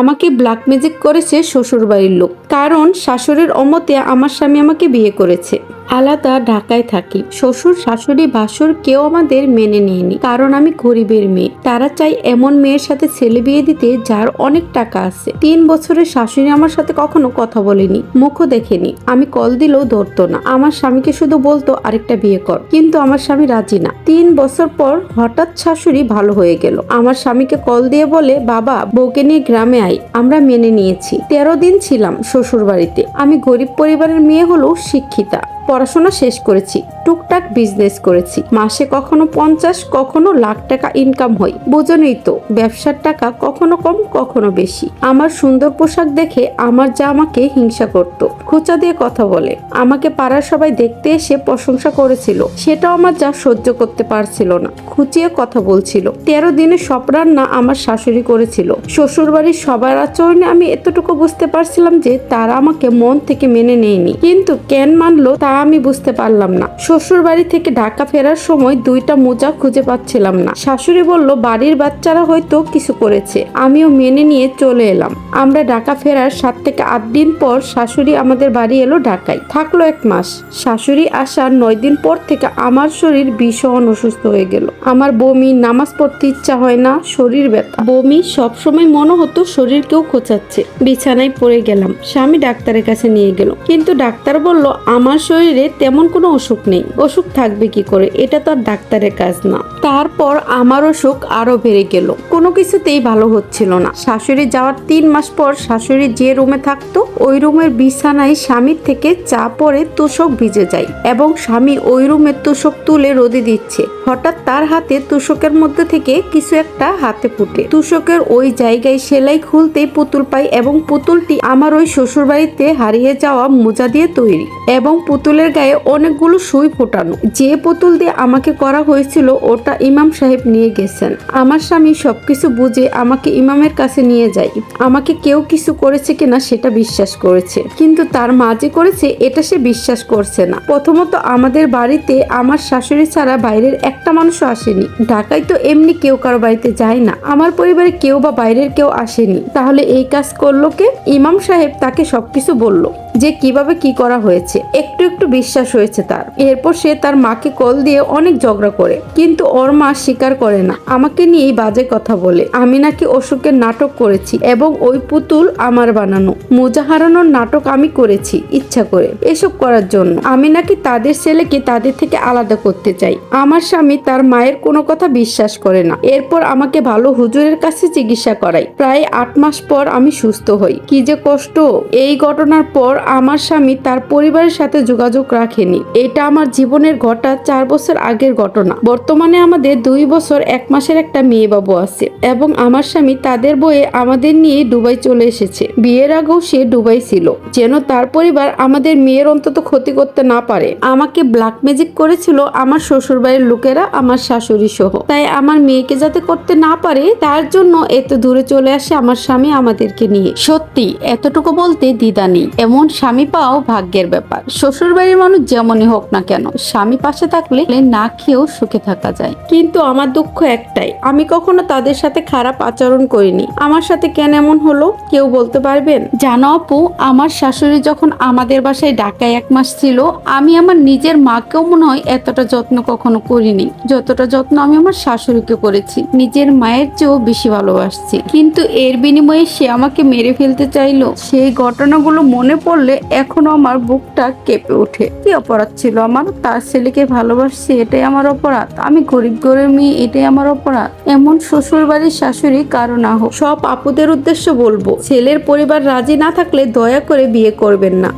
আমাকে black magic করেছে শ্বশুরবাড়ির লোক। কারণ শাশুড়ির অমতে আমার স্বামী আমাকে বিয়ে করেছে। আলাদা ঢাকায় থাকি। শ্বশুর, শাশুড়ি, ভাসুর কেউ আমাদের মেনে নেয়নি। কারণ আমি গরিবের মেয়ে। তারা চাই এমন মেয়ের সাথে ছেলে বিয়ে দিতে যার অনেক টাকা আছে। তিন বছরের শাশুড়ি আমার সাথে কখনো কথা বলেনি, মুখও দেখেনি। আমি কল দিলেও ধরতো না। আমার স্বামীকে শুধু বলতো, আরেকটা বিয়ে কর। কিন্তু আমার স্বামী রাজি না। তিন বছর পর হঠাৎ শাশুড়ি ভালো হয়ে গেল। আমার স্বামীকে কল দিয়ে বলে, বাবা, বউকে নিয়ে গ্রামে আই আমরা মেনে নিয়েছি। তেরো দিন ছিলাম শ্বশুর বাড়িতে আমি গরিব পরিবারের মেয়ে হলেও শিক্ষিতা। পড়াশোনা শেষ করেছি, টুকটাক বিজনেস করেছি। মাসে কখনো পঞ্চাশ, কখনো লাখ টাকা ইনকাম হয়। বোঝনই তো, ব্যবসার টাকা কখনো কম, কখনো বেশি। আমার সুন্দর পোশাক দেখে আমার যা আমাকে হিংসা করত। খোঁচা দিয়ে কথা বলে। আমাকে পাড়ার সবাই দেখতে এসে প্রশংসা করেছিল। সেটাও আমার যা সহ্য করতে পারছিল না। খুঁচিয়ে কথা বলছিল। তেরো দিনে সব রান্না আমার শাশুড়ি করেছিল। শ্বশুর বাড়ির সবার আচরণে আমি এতটুকু বুঝতে পারছিলাম যে তারা আমাকে মন থেকে মেনে নেয়নি। কিন্তু কেন মানলো তা আমি বুঝতে পারলাম না। শ্বশুর বাড়ি থেকে ঢাকা ফেরার সময় দুইটা মোজা খুঁজে পাচ্ছিলাম না। শাশুড়ি বলল, বাড়ির বাচ্চারা হয়তো কিছু করেছে। আমিও মেনে নিয়ে চলে এলাম। আমরা ঢাকা ফেরার সাত থেকে আট দিন পর শাশুড়ি আমাদের বাড়ি এলো ঢাকায়। থাকল এক মাস। শাশুড়ি আসার নয় দিন পর থেকে আমার শরীর ভীষণ অসুস্থ হয়ে গেল। আমার বমি, নামাজ পড়তে ইচ্ছা হয় না, শরীর ব্যথা। বমি সবসময় মনে হতো শরীর কেউ খোঁচাচ্ছে। বিছানায় পড়ে গেলাম। স্বামী ডাক্তারের কাছে নিয়ে গেল। কিন্তু ডাক্তার বলল, আমার শরীরে তেমন কোনো অসুখ নেই। অসুখ থাকবে কি করে? এটা তো আর ডাক্তারের কাজ না। তারপর আমার অসুখ আরও বেড়ে গেল। কোনো কিছুতেই ভালো হচ্ছিল না। শাশুড়ি যাওয়ার তিন মাস পর শাশুড়ি যে রুমে থাকতো, ওই রুমের বিছানায় স্বামীর থেকে চা পরে তোষক ভিজে যায় এবং স্বামী ওই রুমের তোষক তুলে রোদে দিচ্ছে। হঠাৎ তার হাতে তোষকের মধ্যে থেকে কিছু একটা হাতে ফুটে। তোষকের ওই জায়গায় সেলাই খুলতেই পুতুল পাই এবং পুতুলটি আমার ওই শ্বশুর বাড়িতে হারিয়ে যাওয়া মোজা দিয়ে তৈরি এবং পুতুলের গায়ে অনেকগুলো সুই ফোটানো। যে পুতুল দিয়ে আমাকে করা হয়েছিল, ওটা ইমাম সাহেব নিয়ে গেছেন। আমার স্বামী সবকিছু বুঝে আমাকে ইমামের কাছে নিয়ে যায়। আমাকে কেউ কিছু করেছে কিনা সেটা বিশ্বাস করেছে। কিন্তু তার মা যে করেছে, এটা সে বিশ্বাস করছে না। প্রথমত আমাদের বাড়িতে আমার শাশুড়ি ছাড়া বাইরের একটা মানুষও আসেনি। ঢাকায় তো এমনি কেউ কারও বাড়িতে যায় না। আমার পরিবারে কেউ বা বাইরের কেউ আসেনি। তাহলে এই কাজ করল কে? ইমাম সাহেব তাকে সবকিছু বলল। যে কীভাবে কি করা হয়েছে, একটু একটু বিশ্বাস হয়েছে তার। এরপর সে তার মাকে কল দিয়ে অনেক ঝগড়া করে, কিন্তু ওর মা স্বীকার করে না। আমাকে নিয়ে বাজে কথা বলে। আমি নাকি অসুখের নাটক করেছি এবং ওই পুতুল আমার বানানো। মোজা হারানোর নাটক আমি করেছি ইচ্ছা করে এসব করার জন্য। আমি নাকি তাদের ছেলেকে তাদের থেকে আলাদা করতে চাই। আমার স্বামী তার মায়ের কোনো কথা বিশ্বাস করে না। এরপর আমাকে ভালো হুজুরের কাছে চিকিৎসা করাই প্রায় আট মাস পর আমি সুস্থ হই। কি যে কষ্ট! এই ঘটনার পর আমার স্বামী তার পরিবারের সাথে যোগাযোগ রাখেনি। এটা আমার জীবনের ঘটা চার বছর আগের ঘটনা। বর্তমানে আমাদের দুই বছর এক মাসের একটা মেয়ে বাবু আছে এবং আমার স্বামী তাদের বয়ে আমাদের নিয়ে দুবাই চলে এসেছে। বিয়ের আগেও সে দুবাই ছিল। যেন তার পরিবার আমাদের মেয়ের অন্তত ক্ষতি করতে না পারে। আমাকে ব্ল্যাক ম্যাজিক করেছিল আমার শ্বশুর বাড়ির লোকেরা, আমার শাশুড়ি সহ। তাই আমার মেয়েকে যাতে করতে না পারে, তার জন্য এত দূরে চলে আসে আমার স্বামী আমাদেরকে নিয়ে। সত্যি, এতটুকু বলতে দ্বিধা নেই। এমন স্বামী পাও ভাগ্যের ব্যাপার। শ্বশুর বাড়ির মানুষ যেমনই হোক না কেন স্বামী পাশে থাকলে না খেয়েও সুখে থাকা যায়। কিন্তু আমার দুঃখ একটাই আমি কখনো তাদের সাথে খারাপ আচরণ করিনি। আমার সাথে কেন এমন হলো? কেউ বলতে পারবেন? জানো আপু আমার শাশুড়ি যখন আমাদের বাসায় ঢাকায় এক মাস ছিল আমি আমার নিজের মাকেও মনে হয় এতটা যত্ন কখনো করিনি। যতটা যত্ন আমি আমার শাশুড়িকে করেছি নিজের মায়ের চেয়েও বেশি ভালোবাসছি। কিন্তু এর বিনিময়ে সে আমাকে মেরে ফেলতে চাইলো। সেই ঘটনাগুলো মনে পড়লে এখনও আমার বুকটা কেঁপে ওঠে। কি অপরাধ ছিল আমার? তার ছেলেকে ভালোবাসছি, এটাই আমার অপরাধ। আমি গরিব গরিব মেয়ে, এটাই আমার অপরাধ। এমন শ্বশুর বাড়ির শাশুড়ি কারও না হোক। সব আপুদের উদ্দেশ্য বলব, ছেলের পরিবার রাজি না থাকলে দয়া করে বিয়ে করবেন না।